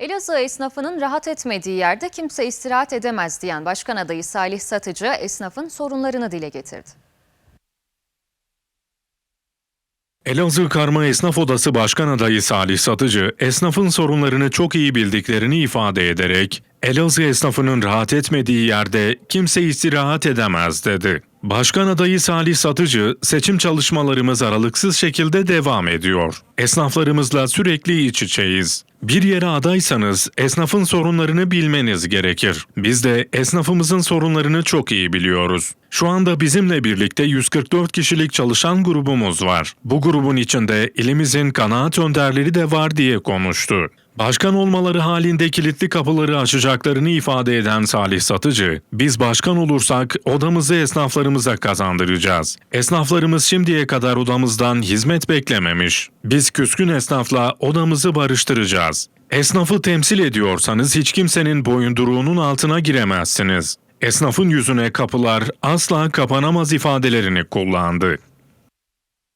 Elazığ esnafının rahat etmediği yerde kimse istirahat edemez diyen başkan adayı Salih Satıcı esnafın sorunlarını dile getirdi. Elazığ Karma Esnaf Odası Başkan Adayı Salih Satıcı, esnafın sorunlarını çok iyi bildiklerini ifade ederek, Elazığ esnafının rahat etmediği yerde kimse istirahat edemez dedi. Başkan adayı Salih Satıcı, seçim çalışmalarımız aralıksız şekilde devam ediyor. Esnaflarımızla sürekli iç içeyiz. Bir yere adaysanız esnafın sorunlarını bilmeniz gerekir. Biz de esnafımızın sorunlarını çok iyi biliyoruz. Şu anda bizimle birlikte 144 kişilik çalışan grubumuz var. Bu grubun içinde ilimizin kanaat önderleri de var diye konuştu. Başkan olmaları halinde kilitli kapıları açacaklarını ifade eden Salih Satıcı, biz başkan olursak odamızı esnaflarımıza kazandıracağız. Esnaflarımız şimdiye kadar odamızdan hizmet beklememiş. Biz küskün esnafla odamızı barıştıracağız. Esnafı temsil ediyorsanız hiç kimsenin boyunduruğunun altına giremezsiniz. Esnafın yüzüne kapılar asla kapanamaz ifadelerini kullandı.